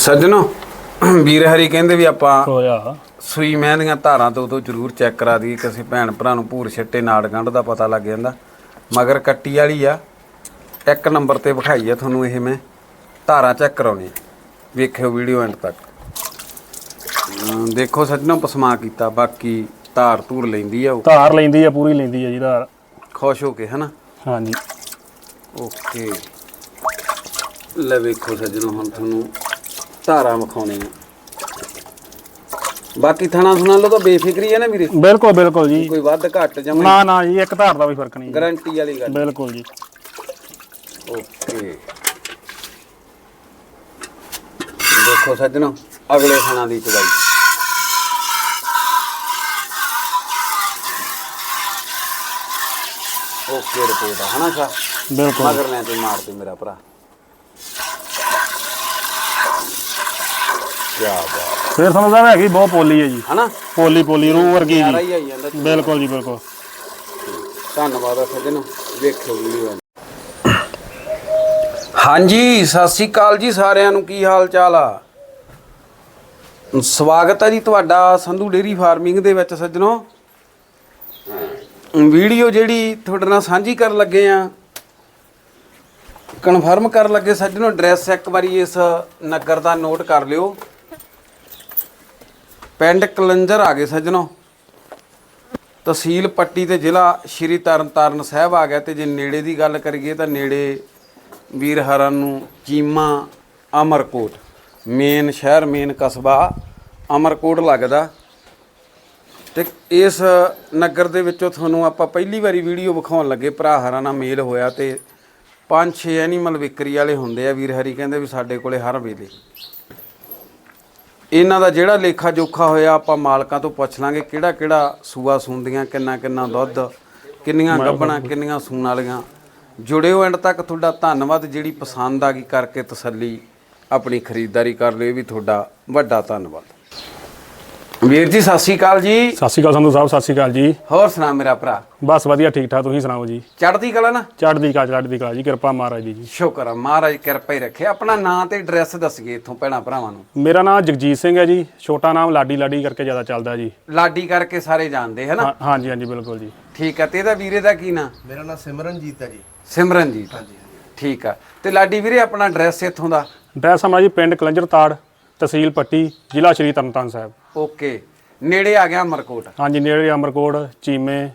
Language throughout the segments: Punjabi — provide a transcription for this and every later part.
ਸੱਜਣੋ ਵੀਰ ਹਰੀ ਕਹਿੰਦੇ ਵੀ ਆਪਾਂ ਹੋਇਆ ਸੂਈ ਮੈਂ ਦੀਆਂ ਧਾਰਾਂ ਤੋਂ ਤੋਂ ਜ਼ਰੂਰ ਚੈੱਕ ਕਰਾ ਦਈਏ ਕਿਸੇ ਭੈਣ ਭਰਾ ਨੂੰ ਭੂਰ ਛੱਟੇ ਨਾੜ ਗੰਢ ਦਾ ਪਤਾ ਲੱਗ ਜਾਂਦਾ। ਮਗਰ ਕੱਟੀ ਵਾਲੀ ਆ। ਇੱਕ ਨੰਬਰ ਤੇ ਵਿਖਾਈ ਆ ਤੁਹਾਨੂੰ ਇਹ ਮੈਂ। ਧਾਰਾਂ ਚੈੱਕ ਕਰਾਉਣੀ ਵੇਖਿਓ ਵੀਡੀਓ ਐਂਡ ਤੱਕ। ਦੇਖੋ ਸੱਜਣੋ ਪਸਮਾ ਕੀਤਾ ਬਾਕੀ ਧਾਰ ਧੂਰ ਲੈਂਦੀ ਆ ਉਹ। ਧਾਰ ਲੈਂਦੀ ਆ ਪੂਰੀ ਲੈਂਦੀ ਆ ਜੀ ਧਾਰ। ਖੁਸ਼ ਹੋ ਕੇ ਹਨਾ? ਹਾਂਜੀ। ਓਕੇ। ਲੈ ਵੇਖੋ ਸੱਜਣੋ ਹੁਣ ਤੁਹਾਨੂੰ ਧਾਰਾਂ ਵਿਖਾਉਣੇ ਆ ਬਾਕੀ ਥਣਾ ਥੁਣਾ ਲੋ ਤਾਂ ਬੇਫਿਕਰੀ ਹੈ ਨਾ ਵੀਰੇ? ਬਿਲਕੁਲ ਬਿਲਕੁਲ ਜੀ। ਕੋਈ ਵੱਧ ਘੱਟ ਜਮਾ ਨਾ ਨਾ ਜੀ ਇੱਕ ਧਾਰ ਦਾ ਵੀ ਫ਼ਰਕ ਨਹੀਂ ਗਾਰੰਟੀ ਵਾਲੀ ਗੱਲ। ਬਿਲਕੁਲ ਜੀ। ਓਕੇ। ਦੇਖੋ ਸੱਜਣੋ ਅਗਲੇ ਥਣਾ ਦੀ ਚੜਾਈ ਓਕੇ ਰਿਪੋਰਟ ਆ ਹਨਾ ਸਾ ਬਿਲਕੁਲ। ਮਗਰ ਲੈ ਤੇ ਮਾਰ ਦੇ ਮੇਰਾ ਭਰਾ। ਬਾਤ। ਫਿਰ ਸਮਝਦਾ ਹੈਗੀ ਬਹੁਤ ਪੋਲੀ ਹੈ ਜੀ। ਹਨਾ? ਪੋਲੀ ਪੋਲੀ ਰੂ ਵਰਗੀ ਸਾਰਾ ਜੀ। ਹੀ ਆਈ ਜਾਂਦਾ ਬਿਲਕੁਲ ਜੀ ਬਿਲਕੁਲ। ਧੰਨਵਾਦ ਆ ਸੱਜਣੋ ਵੇਖਿਓ ਵੀਡੀਓ। ਹਾਂਜੀ ਸਤਿ ਸ੍ਰੀ ਅਕਾਲ ਜੀ ਸਾਰਿਆਂ ਨੂੰ। ਕੀ ਹਾਲ ਚਾਲ ਆ? ਸਵਾਗਤ ਹੈ ਜੀ ਤੁਹਾਡਾ ਸੰਧੂ ਡੇਰੀ ਫਾਰਮਿੰਗ ਦੇ ਵਿੱਚ ਸੱਜਣੋ। ਵੀਡੀਓ ਜਿਹੜੀ ਤੁਹਾਡੇ ਨਾਲ ਸਾਂਝੀ ਕਰਨ ਲੱਗੇ ਆ ਕਨਫਰਮ ਕਰਨ ਲੱਗੇ ਸੱਜਣੋ ਐਡਰੈਸ ਇੱਕ ਵਾਰੀ ਇਸ ਨਗਰ ਦਾ ਨੋਟ ਕਰ ਲਿਓ। ਪਿੰਡ ਕਲੰਜਰ ਆ ਗਏ ਸੱਜਣੋ। ਤਹਿਸੀਲ ਪੱਟੀ ਤੇ ਜ਼ਿਲ੍ਹਾ ਸ਼੍ਰੀ ਤਰਨਤਾਰਨ ਸਾਹਿਬ ਆ ਗਿਆ ਤੇ ਜੇ ਨੇੜੇ ਦੀ ਗੱਲ ਕਰੀਏ ਤਾਂ ਨੇੜੇ ਵੀਰ ਹਰਨ ਨੂੰ ਚੀਮਾ ਅਮਰਕੋਟ, ਮੇਨ ਸ਼ਹਿਰ, ਮੇਨ ਕਸਬਾ ਅਮਰਕੋਟ ਲੱਗਦਾ। ਤੇ ਇਸ ਨਗਰ ਦੇ ਵਿੱਚੋਂ ਤੁਹਾਨੂੰ ਆਪਾਂ ਪਹਿਲੀ ਵਾਰੀ ਵੀਡੀਓ ਵਿਖਾਉਣ ਲੱਗੇ, ਭਰਾ ਹਰਾਂ ਨਾਲ ਮੇਲ ਹੋਇਆ ਤੇ ਪੰਜ ਛੇ ਐਨੀਮਲ ਵਿਕਰੀ ਵਾਲੇ ਹੁੰਦੇ ਆ। ਵੀਰ ਹਰੀ ਕਹਿੰਦੇ ਵੀ ਸਾਡੇ ਕੋਲੇ ਹਰ ਵੇਲੇ। ਇਹਨਾਂ ਦਾ ਜਿਹੜਾ ਲੇਖਾ ਜੋਖਾ ਹੋਇਆ ਆਪਾਂ ਮਾਲਕਾਂ ਤੋਂ ਪੁੱਛ ਲਾਂਗੇ ਕਿਹੜਾ ਕਿਹੜਾ ਸੂਆ ਸੁੰਦੀਆਂ ਕਿੰਨਾ ਕਿੰਨਾ ਦੁੱਧ ਕਿੰਨੀਆਂ ਗੱਬਣਾ ਕਿੰਨੀਆਂ ਸੂਣ ਵਾਲੀਆਂ। ਜੁੜਿਓ ਐਂਡ ਤੱਕ ਤੁਹਾਡਾ ਧੰਨਵਾਦ ਜਿਹੜੀ ਪਸੰਦ ਆ ਗਈ ਕਰਕੇ ਤਸੱਲੀ ਆਪਣੀ ਖਰੀਦਦਾਰੀ ਕਰ ਇਹ ਵੀ ਤੁਹਾਡਾ ਵੱਡਾ ਧੰਨਵਾਦ। ਵੀਰ ਜੀ ਸਤਿ ਸ਼੍ਰੀ ਅਕਾਲ ਜੀ। ਸਤਿ ਸ਼੍ਰੀ ਅਕਾਲ ਸੰਧੂ ਸਾਹਿਬ ਸਤਿ ਸ਼੍ਰੀ ਅਕਾਲ ਜੀ। ਹੋਰ ਸੁਣਾ ਮੇਰਾ ਭਰਾ? ਬਸ ਵਧੀਆ ਠੀਕ ਠਾਕ ਤੁਸੀਂ ਸੁਣਾਓ ਜੀ? ਚੜ੍ਹਦੀ ਕਲਾ ਨਾ? ਚੜ੍ਹਦੀ ਕਲਾ ਚੜ੍ਹਦੀ ਕਲਾ ਜੀ ਕਿਰਪਾ ਮਹਾਰਾਜ ਦੀ ਜੀ। ਸ਼ੁਕਰ ਆ ਮਹਾਰਾਜ ਕਿਰਪਾ ਹੀ ਰੱਖੇ। ਆਪਣਾ ਨਾਂ ਤੇ ਐਡਰੈਸ ਦੱਸੀਏ ਇੱਥੋਂ ਭੈਣਾਂ ਭਰਾਵਾਂ ਨੂੰ। ਮੇਰਾ ਨਾਮ ਜਗਜੀਤ ਸਿੰਘ ਹੈ ਜੀ ਛੋਟਾ ਨਾਮ ਲਾਡੀ ਲਾਡੀ ਕਰਕੇ ਜ਼ਿਆਦਾ ਚੱਲਦਾ ਜੀ। ਲਾਡੀ ਕਰਕੇ ਸਾਰੇ ਜਾਣਦੇ ਹੈ ਨਾ? ਹਾਂ- ਹਾਂਜੀ ਹਾਂਜੀ ਬਿਲਕੁਲ ਜੀ। ਠੀਕ ਆ ਤੇ ਇਹਦਾ ਵੀਰੇ ਦਾ ਕੀ ਨਾਂ? ਮੇਰਾ ਨਾਮ ਸਿਮਰਨਜੀਤ ਹੈ ਜੀ। ਸਿਮਰਨਜੀਤ। ਠੀਕ ਆ ਤੇ ਲਾਡੀ ਵੀਰੇ ਆਪਣਾ ਐਡਰੈਸ ਇੱਥੋਂ ਦਾ? ਡਰੈਸ ਹਮਾਰਾ ਜੀ ਪਿੰਡ ਕਲੰਜਰ ਤਾੜ ਤਹਿਸੀਲ ਪੱਟੀ ਜ਼ਿਲ੍ਹਾ ਸ਼੍ਰੀ ਤਰਨਤਾਰਨ ਸਾਹਿਬ। ਓਕੇ। ਨੇੜੇ ਆ ਗਿਆ ਅਮਰਕੋਟ। ਹਾਂਜੀ ਨੇੜੇ ਅਮਰਕੋਟ ਚੀਮੇ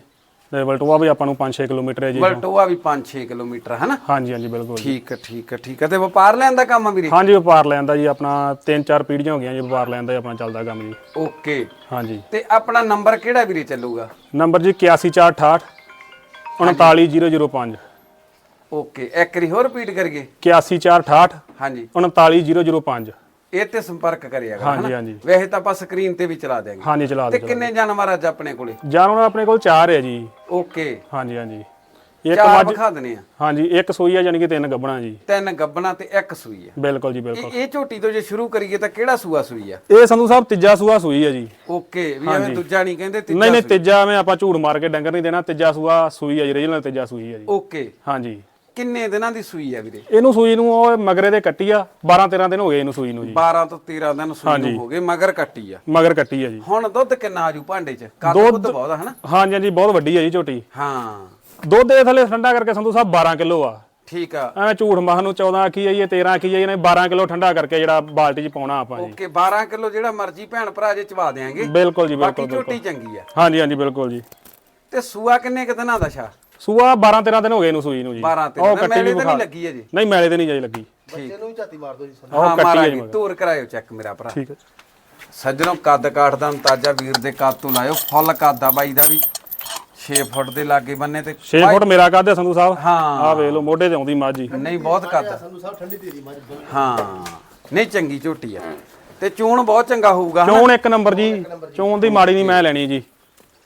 ਤੇ ਬਲਟੋਆ ਵੀ ਆਪਾਂ ਨੂੰ 5-6 ਕਿਲੋਮੀਟਰ ਹੈ ਜੀ। ਬਲਟੋਆ ਵੀ 5-6 ਕਿਲੋਮੀਟਰ ਹੈ ਨਾ? ਹਾਂਜੀ ਹਾਂਜੀ ਬਿਲਕੁਲ ਠੀਕ ਆ ਠੀਕ ਆ ਠੀਕ ਆ ਤੇ ਵਪਾਰ ਲੈਣ ਦਾ ਕੰਮ ਆ ਵੀਰੇ? ਹਾਂਜੀ ਵਪਾਰ ਲੈਂਦਾ ਜੀ ਆਪਣਾ 3-4 ਪੀੜ੍ਹੀਆਂ ਹੋ ਗਈਆਂ ਜੀ ਵਪਾਰ ਲੈਂਦਾ ਜੀ ਆਪਣਾ ਚੱਲਦਾ ਕੰਮ ਜੀ। ਓਕੇ। ਹਾਂਜੀ। ਤੇ ਆਪਣਾ ਨੰਬਰ ਕਿਹੜਾ ਵੀਰੇ ਚੱਲੂਗਾ? ਨੰਬਰ ਜੀ 81468 39005 ਓਕੇ ਇੱਕ ਵਾਰੀ ਹੋਰ ਰਿਪੀਟ ਕਰੀਏ। 81468 ਹਾਂਜੀ। 39005 ਇਹ ਤੇ ਸੰਪਰਕ ਕਰਿਆਗਾ ਹਾਂਜੀ ਹਾਂਜੀ। ਵੈਸੇ ਤਾਂ ਆਪਾਂ ਸਕਰੀਨ ਤੇ ਵੀ ਚਲਾ ਦਿਆਂਗੇ। ਹਾਂਜੀ ਚਲਾ ਤੇ ਦਿਓ ਕਿੰਨੇ ਜਾਨਵਰ ਅੱਜ ਆਪਣੇ ਕੋਲੇ? ਜਾਨਵਰ ਆਪਣੇ ਕੋਲ ਚਾਰ ਹੈ ਜੀ। ਓਕੇ। ਹਾਂਜੀ ਹਾਂਜੀ। ਇੱਕ ਚਾਰ ਮੱਝ ਵਿਖਾ ਦਨੇ ਆ। ਹਾਂਜੀ ਇੱਕ ਸੂਈ ਯਾਨੀ ਕਿ ਤਿੰਨ ਗੱਬਣਾ ਜੀ। ਤਿੰਨ ਗੱਬਣਾ ਤੇ ਇੱਕ ਸੂਈ ਆ। ਬਿਲਕੁਲ ਜੀ ਬਿਲਕੁਲ। ਇਹ ਇਹ ਝੋਟੀ ਤੋਂ ਜੇ ਸ਼ੁਰੂ ਕਰੀਏ ਤਾਂ ਕਿਹੜਾ ਸੂਆ ਸੂਈ ਆ? ਇਹ ਸੰਧੂ ਸਾਹਿਬ ਤੀਜਾ ਸੂਆ ਸੂਈ ਹੈ ਜੀ। ਓਕੇ ਵੀ ਐਵੇਂ ਦੂਜਾ ਨਹੀਂ ਕਹਿੰਦੇ ਤੀਜਾ ਨਹੀਂ ਨਹੀਂ ਤੀਜਾ ਐਵੇਂ ਆਪਾਂ ਝੂੜ ਮਾਰ ਕੇ ਡੰਗਰ ਨਹੀਂ ਦੇਣਾ ਤੀਜਾ ਸੂਆ ਸੂਈ ਹੈ ਜੀ ਰੀਜਨਲ ਤੀਜਾ ਸੂਈ ਹੈ ਜੀ। ਓਕੇ। ਹਾਂਜੀ। ਕਿੰਨੇ ਦਿਨਾਂ ਦੀ ਸੂਈ ਆ ਵੀਰੇ? ਇਹਨੂੰ ਸੂਈ ਨੂੰ ਉਹ ਮਗਰੇ ਦੇ ਕੱਟੀ ਆ 12 13 ਦਿਨ ਹੋ ਗਏ ਇਹਨੂੰ ਸੂਈ ਨੂੰ ਜੀ। 12 ਤੋਂ 13 ਦਿਨ ਸੂਈ ਨੂੰ ਹੋ ਗਏ ਮਗਰ ਕੱਟੀ ਆ। ਮਗਰ ਕੱਟੀ ਆ ਜੀ। ਹੁਣ ਦੁੱਧ ਕਿੰਨਾ ਆਜੂ ਭਾਂਡੇ 'ਚ? ਕੱਦ ਦੁੱਧ ਬਹੁਤ ਆ ਹਨਾ? ਹਾਂਜੀ ਹਾਂਜੀ ਬਹੁਤ ਵੱਡੀ ਆ ਜੀ ਝੋਟੀ। ਹਾਂ। ਦੁੱਧ ਦੇ ਥੱਲੇ ਠੰਡਾ ਕਰਕੇ ਸੰਧੂ ਸਾਹਿਬ 12 ਕਿਲੋ ਆ। ਠੀਕ ਆ। ਐਵੇਂ ਝੂਠ ਮਾਹ ਨੂੰ 14 ਆਖੀ ਜਾਈਏ 13 ਆਖੀ ਜਾਈਏ ਨੇ 12 ਕਿਲੋ ਠੰਡਾ ਕਰਕੇ ਜਿਹੜਾ ਬਾਲਟੀ 'ਚ ਪਾਉਣਾ ਆਪਾਂ ਜੀ। ਓਕੇ 12 ਕਿਲੋ ਜਿਹੜਾ ਮਰਜ਼ੀ ਭੈਣ ਭਰਾ ਜੇ ਚਵਾ ਦੇਾਂਗੇ ਬਿਲਕੁਲ ਜੀ ਬਾਕੀ ਬਿਲਕੁਲ ਝੋਟੀ ਚੰਗੀ ਆ। ਹਾਂਜੀ ਹਾਂਜੀ ਬਿਲਕੁਲ ਜੀ। ਤੇ ਸੂਆ ਕਿੰਨੇ ਕੁ ਦਿਨਾਂ ਦਾ ਛਾ ਸੂਆ 12 13 ਦਿਨ ਹੋ ਗਏ ਇਹਨੂੰ ਸੂਈ ਨੂੰ ਜੀ। 12 ਤੇ ਉਹ ਕੱਟੀ ਮੈਲੇ ਤੇ ਨਹੀਂ ਲੱਗੀ ਅਜੇ। ਨਹੀਂ ਮੈਲੇ ਤੇ ਨਹੀਂ ਜਾਈ ਲੱਗੀ। ਬੱਚੇ ਨੂੰ ਵੀ ਝਾਤੀ ਮਾਰ ਦਿਓ ਜੀ ਸਾਨੂੰ। ਹਾਂ ਮਾਰਾਂਗੇ। ਜੀ। ਧੂਰ ਕਰਾਇਓ ਚੈੱਕ ਮੇਰਾ ਭਰਾ। ਠੀਕ ਹੈ ਸੱਜਣੋ ਕੱਦ ਕਾਠ ਦਾ ਅੰਤਾਜ਼ਾ ਵੀਰ ਦੇ ਕੱਦ ਤੋਂ ਲਾਇਓ। ਫੁੱਲ ਕੱਦ ਆ ਬਾਈ ਦਾ ਵੀ। 6 ਫੁੱਟ ਦੇ ਲਾਗੇ ਬੰਨੇ ਤੇ। 6 ਫੁੱਟ ਮੇਰਾ ਕਾਦੇ ਸੰਧੂ ਸਾਹਿਬ। ਹਾਂ। ਆ ਵੇਖ ਲਓ ਮੋਢੇ ਤੇ ਆਉਂਦੀ ਮੱਝ ਜੀ। ਨਹੀਂ ਬਹੁਤ ਕੱਦ। ਸੰਧੂ ਸਾਹਿਬ ਠੰਡੀ ਤੇਰੀ ਮੱਝ। ਹਾਂ। ਨਹੀਂ ਚੰਗੀ ਝੋਟੀ ਆ। ਤੇ ਚੂਣ ਬਹੁਤ ਚੰਗਾ ਹੋਊਗਾ ਚੋਣ ਇੱਕ ਨੰਬਰ ਜੀ। ਚੋਣ ਦੀ ਮਾੜੀ ਨਹੀਂ ਮੈਂ ਲੈਣੀ ਜੀ।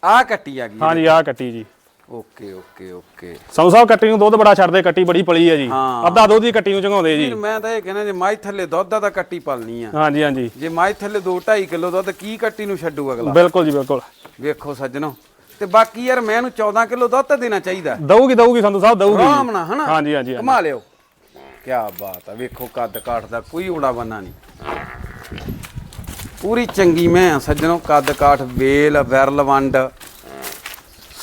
ਆਹ ਕੱਟੀ ਆ ਗਈ ਹਾਂਜੀ ਆ ਕੱਟੀ ਜੀ। Okay okay okay. ਸੰਧੂ ਸਾਹਿਬ ਕੱਟੀ ਨੂੰ ਦੁੱਧ ਬੜਾ ਛੱਡਦੇ ਕੱਟੀ ਬੜੀ ਪਲੀ ਹੈ ਜੀ। ਹਾਂ। ਅੱਧਾ ਦੁੱਧ ਦੀ ਕੱਟੀ ਨੂੰ ਚੰਗਾਉਂਦੇ ਜੀ। ਮੈਂ ਤਾਂ ਇਹ ਕਹਿੰਦਾ ਜੇ ਮਾਈ ਥੱਲੇ ਦੁੱਧ ਦਾ ਤਾਂ ਕੱਟੀ ਪਲਣੀ ਆ। ਹਾਂਜੀ ਹਾਂਜੀ। ਜੇ ਮਾਈ ਥੱਲੇ 2 2.5 ਕਿਲੋ ਦੁੱਧ ਕੀ ਕੱਟੀ ਨੂੰ ਛੱਡੂ ਅਗਲਾ? ਬਿਲਕੁਲ ਜੀ ਬਿਲਕੁਲ। ਵੇਖੋ ਸੱਜਣੋ। ਤੇ ਬਾਕੀ ਯਾਰ ਮੈਂ ਇਹਨੂੰ 14 ਕਿਲੋ ਦੁੱਧ ਤਾਂ ਦੇਣਾ ਚਾਹੀਦਾ। ਦਊਗੀ ਦਊਗੀ ਸੰਧੂ ਸਾਹਿਬ ਦਊਗੀ। ਆਰਾਮ ਨਾਲ ਹਨਾ? ਹਾਂਜੀ ਹਾਂਜੀ ਹਾਂਜੀ। ਕਮਾ ਲਿਓ। ਕੀ ਬਾਤ ਆ ਵੇਖੋ ਕੱਦ ਕਾਠ ਦਾ ਕੋਈ ਉੜਾ ਬੰਨਾ ਨਹੀਂ। ਪੂਰੀ ਚੰਗੀ ਮੈਂ ਆ ਸੱਜਣੋ ਕੱਦ ਕਾਠ ਵੇਲ ਵਿਰਲ ਵੰਡ।